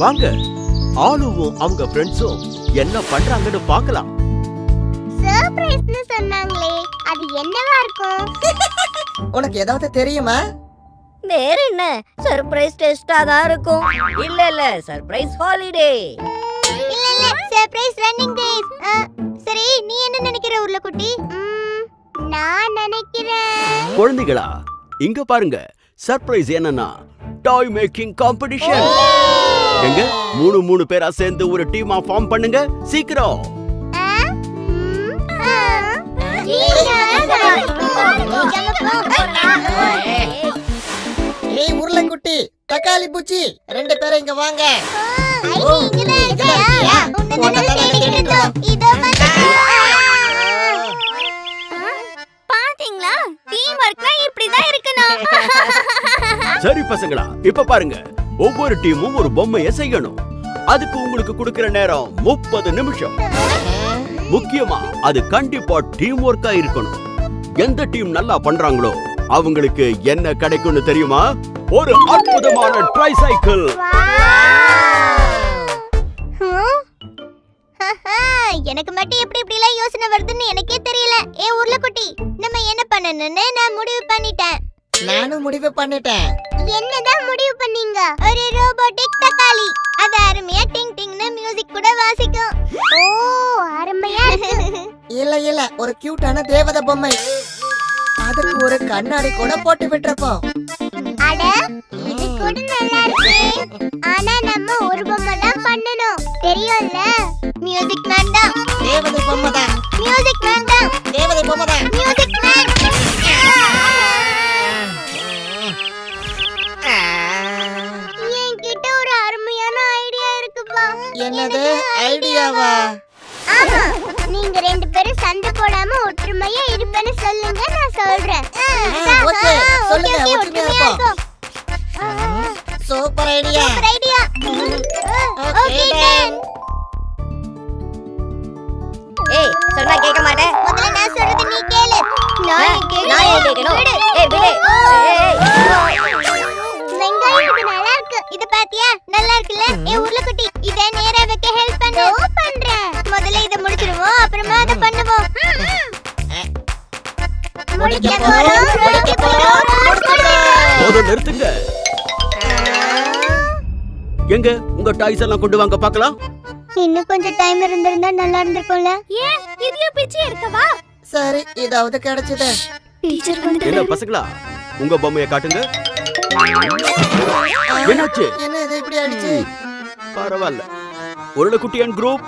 வாங்க. ஆளுவும் அவங்க ஃப்ரெண்ட்ஸும் என்ன பண்றாங்கன்னு பார்க்கலாம். சர்ப்ரைஸ்னு சொன்னாங்களே அது என்னவா இருக்கும்? உனக்கு ஏதாவது தெரியுமா? வேற என்ன? சர்ப்ரைஸ் டெஸ்டா தான் இருக்கும். இல்ல இல்ல சர்ப்ரைஸ் ஹாலிடே இல்ல இல்ல சர்ப்ரைஸ் ரன்னிங் டேஸ் சரி நீ என்ன நினைக்கிற உருளைக்குட்டி ம், நான் நினைக்கிறேன். குழந்தைகளா இங்க பாருங்க. சர்ப்ரைஸ் என்னன்னா டாய் மேக்கிங் காம்படிஷன் எங்க? மூணு மூணு பேரா சேர்ந்து ஒரு டீமா ஃபார்ம் பண்ணுங்க. சீக்கிரம். ஏய் உருளைக்குட்டி தக்காளி பூச்சி ரெண்டு பேரும் இங்க வாங்க. பாத்தீங்களா? டீம் ஒர்க்னா இப்படிதான் இருக்கணும். சரி பசங்களா இப்ப பாருங்க. ஒவ்வொரு டீமும் ஒரு பொம்மையை செய்யணும். அதுக்கு உங்களுக்கு கொடுக்கிற நேரம் முப்பது நிமிஷம். முக்கியமா அது கண்டிப்பா டீம் ஒர்க்கா இருக்கணும். எந்த டீம் நல்லா பண்றாங்களோ அவங்களுக்கு என்ன கிடைக்கும்னு தெரியுமா? ஒரு அற்புதமான ட்ரை சைக்கிள் எனக்கு மட்டும் எப்படி இப்படி எல்லாம் யோசனை வருதுன்னு எனக்கே தெரியல. ஏ உருளைக்குட்டி நம்ம என்ன பண்ணணும்னு நான் முடிவு பண்ணிட்டேன். நானும் முடிவு பண்ணிட்டேன். என்னதான் முடிவு பண்ணீங்க? ஒரு ரோபோட்டிக் தக்காளி. அது அருமையா டிங் டிங்னு மியூசிக் கூட வாசிக்கும். ஓ அருமையா. இல்ல இல்ல ஒரு கியூட்டான தேவதை பொம்மை. அதுக்கு ஒரு கண்ணாடி கூட போட்டு விட்டுருப்போம். அட இது கூட நல்லா இருக்கு. என்னது? ஐடியாவா? ஆமா. நீங்க ரெண்டு பேரும் சண்டை போடாம ஒற்றுமையா இருப்பேன்னு சொல்லுங்க நான் சொல்றேன். ஓகே, சொல்லுங்க, ஓகே, ஒற்றுமையா இருப்போம். Super idea. Super idea. Okay done. ஏய் சொன்னா கேட்க மாட்டேன். முதல்ல நான் சொல்றது நீ கேளு. நான் கேட்கணும்? ஏய் விடு. ஏய், போதும் நிறுத்துங்க. எங்க? உங்க டாய்ஸ் எல்லாம் கொண்டு வாங்க பார்க்கலாம். இன்னும் கொஞ்சம் டைம் இருந்திருந்தா நல்லா இருந்திருக்கும்ல. ஏன்? இதையும் பிச்சை இருக்கவா? சரி இதாவது கிடைச்சது. டீச்சர் என்ன பசங்களா? உங்க பொம்மைய காட்டுங்க. என்னாச்சு? என்ன இது இப்படி ஆயிடுச்சு பரவாயில்ல. அண்ட் குரூப்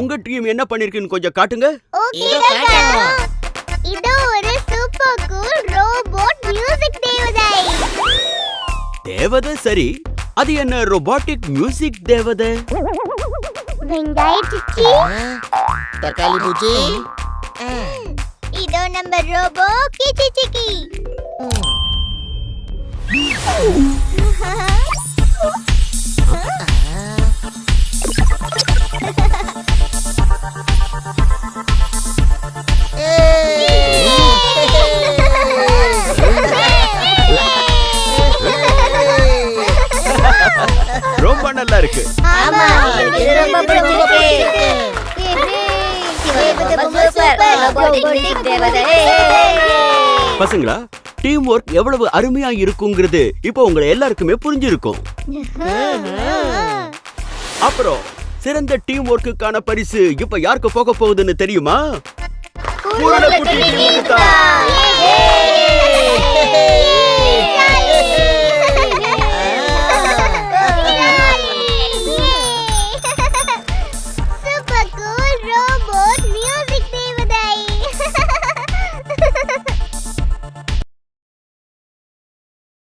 உங்க டீம் என்ன பண்ணிருக்குன்னு கொஞ்சம் காட்டுங்க. ஓகே இதோ காட்டுறோம். இதோ ஒரு சூப்பர் கூல் ரோபோட் மியூசிக் தேவதை தேவதை சரி அது என்ன ரொபாட்டிக் மியூசிக் தேவதை வெங்காய சிச்சி தக்காளி பூச்சி robotic தேவதை பசங்களா டீம் ஒர்க் எவ்வளவு அருமையா இருக்குங்கிறது இப்போ உங்களை எல்லாருக்குமே புரிஞ்சிருக்கும். அப்புறம் சிறந்த டீம் ஒர்க்குக்கான பரிசு இப்ப யாருக்கு போக போகுதுன்னு தெரியுமா.